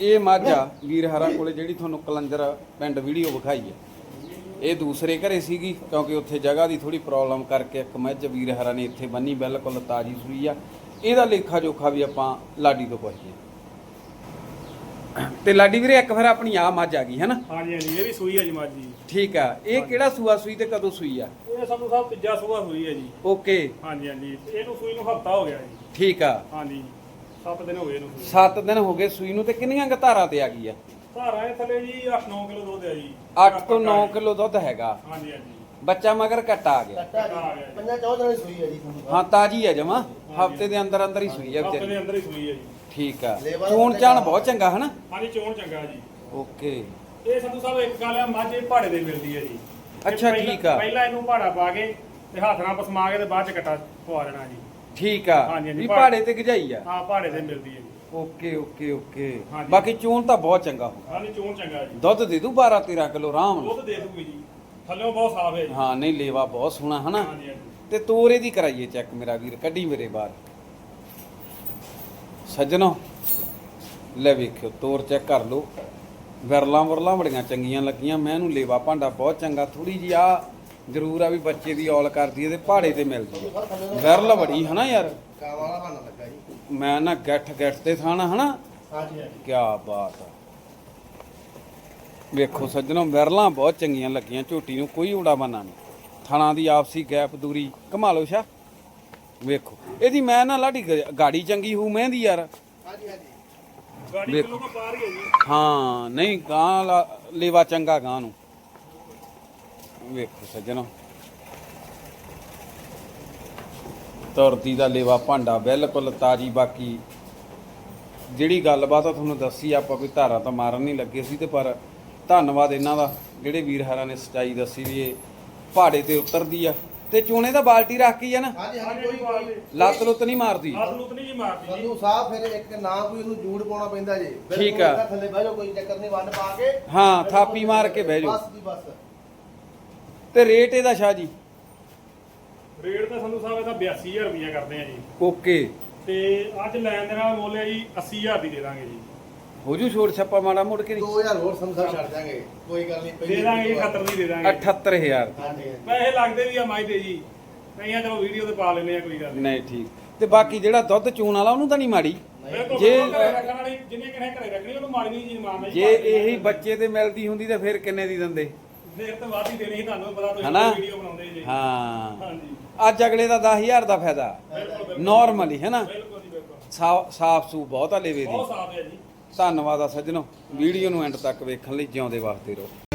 ਇਹ ਮੱਝ ਆ ਵੀਰ ਹਰਾ ਕੋਲੇ ਜਿਹੜੀ ਤੁਹਾਨੂੰ ਕਲੰਜਰ ਪਿੰਡ ਵੀਡੀਓ ਵਿਖਾਈ ਹੈ ਇਹ ਦੂਸਰੇ ਘਰੇ ਸੀਗੀ ਕਿਉਂਕਿ ਉੱਥੇ ਜਗ੍ਹਾ ਦੀ ਥੋੜੀ ਪ੍ਰੋਬਲਮ ਕਰਕੇ ਇੱਕ ਮੱਝ ਵੀਰ ਹਰਾ ਨੇ ਇੱਥੇ ਬੰਨੀ ਬਿਲਕੁਲ ਤਾਜੀ ਸੂਈ ਆ। ਇਹਦਾ ਲੇਖਾ ਜੋਖਾ ਵੀ ਆਪਾਂ ਲਾਡੀ ਤੋਂ ਪੁੱਛਦੇ ਤੇ ਲਾਡੀ ਵੀਰੇ ਇੱਕ ਫਿਰ ਆਪਣੀ ਆ ਮੱਝ ਆ ਗਈ ਹੈ ਨਾ ਹਾਂਜੀ ਹਾਂਜੀ ਇਹ ਵੀ ਸੂਈ ਹੈ ਜੀ ਮੱਝ ਜੀ। ਠੀਕ ਆ। ਇਹ ਕਿਹੜਾ ਸੂਆ ਸੂਈ ਤੇ ਕਦੋਂ ਸੂਈ ਆ? ਇਹ ਸਾਨੂੰ ਸਭ ਤੀਜਾ ਸੂਆ ਸੂਈ ਹੈ ਜੀ। ਓਕੇ। ਹਾਂਜੀ ਹਾਂਜੀ ਇਹਨੂੰ ਸੂਈ ਨੂੰ ਹਫਤਾ ਹੋ ਗਿਆ ਜੀ। ਠੀਕ ਆ। ਹਾਂਜੀ 7 ਦਿਨ ਹੋ ਗਏ ਇਹਨੂੰ ਸੂਈ 7 ਦਿਨ ਹੋ ਗਏ ਸੂਈ ਨੂੰ ਤੇ ਕਿੰਨੀਆਂ ਧਾਰਾਂ ਤੇ ਆ ਗਈ ਆ? ਧਾਰਾਂ ਇਹ ਥੱਲੇ ਜੀ 8-9 ਕਿਲੋ ਦੁੱਧ ਹੈ ਜੀ। 8 ਤੋਂ 9 ਕਿਲੋ ਦੁੱਧ ਹੈਗਾ। ਹਾਂਜੀ ਹਾਂਜੀ। ਬੱਚਾ ਮਗਰ ਕੱਟਾ ਆ ਗਿਆ। ਪੰਜਾਂ ਚੌਂ ਦਿਨਾਂ ਦੀ ਸੂਈ ਹੈ ਜੀ ਤੁਹਾਨੂੰ। ਹਾਂ ਤਾਜੀ ਹੈ ਜਮਾ। ਹਫ਼ਤੇ ਦੇ ਅੰਦਰ ਅੰਦਰ ਹੀ ਸੂਈ ਹੈ ਹਫ਼ਤੇ ਦੇ ਅੰਦਰ ਹੀ ਸੂਈ ਹੈ ਜੀ। ਠੀਕ ਆ। ਲੇਵਾ ਚੂਣ ਚਾਣ ਬਹੁਤ ਚੰਗਾ ਹਨਾ? ਹਾਂਜੀ ਚੋਣ ਚੰਗਾ ਜੀ। ਓਕੇ। ਇਹ ਸੰਧੂ ਸਾਹਿਬ ਇੱਕ ਗੱਲ ਆ ਮੱਝ ਇਹ ਪਹਾੜੇ ਦੇ ਮਿਲਦੀ ਹੈ ਜੀ। ਇਹ ਅੱਛਾ, ਪਹਿਲਾਂ- ਠੀਕ ਆ। ਪਹਿਲਾਂ ਇਹਨੂੰ ਪਹਾੜਾ ਪਾ ਕੇ ਤੇ ਹੱਥ ਨਾਲ ਪਸਮਾ ਕੇ ਤੇ ਬਾਅਦ ਚ ਕਟਾ ਪਵਾ ਦੇਣਾ ਜੀ। ਠੀਕ ਆ। ਹਾਂਜੀ, ਹਾਂਜੀ, ਵੀ ਪਹਾੜ- ਤੇ ਗਜਾਈ ਆ? ਹਾਂ ਪਹਾੜੇ ਤੇ ਮਿਲਦੀ ਹੈ ਜੀ। Okay okay okay. ਹਾਂਜੀ। ਬਾਕੀ ਚੂਣ ਤਾਂ ਬਹੁਤ ਚੰਗਾ ਹੋ ਹਾਂਜੀ ਚੋਣ ਚੰਗਾ ਜੀ। ਦੁੱਧ ਦੇ ਦੂ 12 13 ਕਿਲੋ ਆਰਾਮ ਨਾਲ। ਦੁੱਧ ਦੇ ਦੂਗੀ ਜੀ। ਥੱਲੇੋਂ ਬਹੁਤ ਸਾਫ਼ ਹੈ ਜੀ। ਹਾਂ ਨਹੀਂ ਲੇਵਾ ਬਹੁਤ ਸੋਹਣਾ ਹਨਾ? ਹਾਂਜੀ ਹਾਂਜੀ। ਤੇ ਤੋਰੇ ਦੀ ਕਰਾਈਏ ਚੈੱਕ ਮੇਰਾ ਵੀਰ ਕੱਢੀ ਮੇਰੇ ਬਾਹਰ। ਸੱਜਣੋ। ਲੈ ਵੇਖਿਓ, ਤੋਰ ਚੈੱਕ ਕਰ ਲਓ। ਵਿਰਲਾਂ ਵਰਲਾਂ ਬੜੀਆਂ ਚੰਗੀਆਂ ਲੱਗੀਆਂ, ਮੈਂ ਇਹਨੂੰ ਲੇਵਾ ਭਾਂਡਾ ਬਹੁਤ ਚੰਗਾ ਥੋੜੀ ਜੀ ਆ ਜ਼ਰੂਰ ਆ ਵੀ ਬੱਚੇ ਦੀ ਔਲ ਕਰਦੀ ਹੈ ਤੇ ਪਹਾੜੇ ਤੇ ਮਿਲਦੀ ਹੈ ਵਿਰਲ ਬੜੀ ਹਨਾ ਯਾਰ? ਕਾਂ ਬਣ ਲੱਗਾ ਜੀ ਮੈਂ ਨਾ ਗੱਠ ਗੱਠ ਤੇ ਥਾਣਾ ਹਨਾ? ਹਾਂਜੀ ਹਾਂਜੀ ਕੀ ਬਾਤ ਆ। ਵੇਖੋ ਸੱਜਣੋ, ਵਿਰਲਾਂ ਬਹੁਤ ਚੰਗੀਆਂ ਲੱਗੀਆਂ, ਝੋਟੀ ਨੂੰ ਕੋਈ ਉੜਾ ਬਣਾ ਨਹੀਂ ਥਣਾ ਦੀ ਆਪਸੀ ਗੈਪ ਦੂਰੀ ਕਮਾ ਲਓ ਸ਼ਾ ਵੇਖੋ। ਇਹਦੀ ਮੈਂ ਨਾ ਲਾਡੀ ਗ- ਗਾੜੀ ਚੰਗੀ ਹੂ ਮਹਿੰਦੀ ਯਾਰ। ਹਾਂਜੀ ਹਾਂਜੀ ਗਾੜੀ ਵੇਖ। ਕਿਲੋ ਤੋਂ ਪਾਰ ਹੀ ਹੈ ਜੀ। ਹਾਂ ਨਹੀਂ ਗਾਂ ਲਾ- ਲੇਵਾ ਚੰਗਾ ਗਾਂ ਨੂੰ। ਵੇਖੋ ਸੱਜਣੋ। ਤੁਰਦੀ ਦਾ ਲੇਵਾ ਭਾਂਡਾ ਬਿਲਕੁਲ ਤਾਜੀ ਬਾਕੀ ਜਿਹੜੀ ਗੱਲਬਾਤ ਆ ਤੁਹਾਨੂੰ ਦੱਸੀ ਆਪਾਂ ਕੋਈ ਧਾਰਾ ਤਾਂ ਮਾਰਨ ਨਹੀਂ ਲੱਗੇ ਸੀ ਤੇ ਪਰ ਧੰਨਵਾਦ ਇਹਨਾਂ ਦਾ ਜਿਹੜੇ ਵੀਰ ਹਰਾਂ ਨੇ ਸਚਾਈ ਦੱਸੀ ਵੀ ਇਹ ਪਹਾੜੇ ਤੇ ਉਤਰਦੀ ਆ। ਤੇ ਚੂਨੇ ਦਾ ਬਾਲਟੀ ਰੱਖ ਕੇ ਆ ਨਾ। ਹਾਂਜੀ ਹਾਂਜੀ ਹਾਂਜੀ ਕੋਈ ਕੋਈ ਕੋਈ ਲੱਤ ਲੁੱਤ ਨਹੀਂ ਮਾਰਦੀ। ਹੱਥ ਲੁੱਤ ਨਹੀਂ ਜੀ ਮਾਰਦੀ ਜੀ। ਸੰਧੂ ਸਾਹਿਬ ਫਿਰ ਇੱਕ ਨਾ ਕੋਈ ਇਹਨੂੰ ਜੂੜ ਪਾਉਣਾ ਪੈਂਦਾ ਜੀ। ਬਿਲਕੁਲ ਠੀਕ ਆ। ਇਹਦਾ ਥੱਲੇ ਬਹਿ ਜਾਓ ਕੋਈ ਚੱਕਰ ਨਹੀਂ ਵੰਡ ਪਾ ਕੇ। ਹਾਂ ਥਾਪੀ ਮਾਰ ਕੇ ਬਹਿ ਜਾਓ। ਬਸ ਜੀ ਬਸ। ਤੇ ਰੇਟ ਇਹਦਾ ਸ਼ਾਹ ਜੀ? ਰੇਟ ਤਾਂ ਸੰਧੂ ਸਾਹਿਬ ਇਹਦਾ 82000 ਰੁਪਇਆ ਕਰਦੇ ਆ ਜੀ। ਓਕੇ। ਤੇ ਅੱਜ ਲੈਣ ਦੇ ਨਾਲ ਮੁੱਲ ਹੈ ਜੀ 80000 ਦੀ ਦੇ ਦਾਂਗੇ ਜੀ। ਹੋ ਜੂ ਛੋੜ ਛੱਪਾ ਮਾੜਾ ਮੁੜ ਕੇ ਨਹੀਂ? 2000 ਹੋਰ ਸਾਹਿਬ ਛੱਡ ਦਾਂਗੇ ਕੋਈ ਗੱਲ ਨਹੀਂ ਦੇ ਦਾਂਗੇ ਜੀ 71 ਦੀ ਦੇ ਦਾਂਗੇ 78000 ਹਾਂਜੀ ਪੈਸੇ ਲੱਗਦੇ ਵੀ ਆ ਮਾਈ ਦੇ ਜੀ। ਨਹੀਂ ਆ ਚਲੋ ਵੀਡੀਓ ਤੇ ਪਾ ਲੈਨੇ ਆ ਕੋਈ ਗੱਲ ਨਹੀਂ। ਨਹੀਂ ਠੀਕ। ਤੇ ਬਾਕੀ ਜਿਹੜਾ ਦੁੱਧ ਚੂਣ ਵਾਲਾ ਉਹਨੂੰ ਤਾਂ ਨਹੀਂ ਮਾੜੀ? ਬਿਲਕੁਲ ਜੇ- ਜੇ ਘਰੇ ਰੱਖਣ ਵਾਲੀ ਜਿੰਨੇ ਕਿਨੇ ਘਰੇ ਰੱਖਣੀ ਉਹਨੂੰ ਮਾਰੀ ਨਹੀਂ ਜੀ ਮਾਰਨਾ ਜੀ। ਜੇ ਇਹੀ ਬੱਚੇ ਤੇ ਮਿਲਦੀ ਹੁੰਦੀ ਤਾਂ ਫਿਰ ਕਿੰਨੇ ਦੀ ਦਿੰਦੇ? ਫੇਰ ਤਾਂ ਵਾਧ ਹੀ ਦੇਣੀ ਸੀ ਤੁਹਾਨੂੰ ਪਤਾ ਤੁਸੀਂ ਹਨਾ? ਵੀਡੀਓ ਬਣਾਉਂਦੇ ਜੀ। ਹਾਂ। ਹਾਂਜੀ। ਅੱਜ ਅਗਲੇ ਦਾ 10000 ਦਾ ਫਾਇਦਾ। ਬਿਲਕੁਲ ਬਿਲਕੁਲ। ਨਾਰਮਲੀ ਹੈ ਨਾ? ਬਿਲਕੁਲ ਜੀ ਬਿਲਕੁਲ। ਸਾਫ਼ ਸੂ ਬਹੁਤ ਆ ਲੇਵੇ ਦੀ। ਬਹੁਤ ਸਾਫ਼ ਹੈ ਜੀ। ਧੰਨਵਾਦ ਆ ਸੱਜਣੋ ਵੀਡੀਓ ਨੂੰ ਐਂਡ ਤੱਕ ਵੇਖਣ ਲਈ ਜਿਉਂਦੇ ਵਾਸਤੇ ਰਹੋ।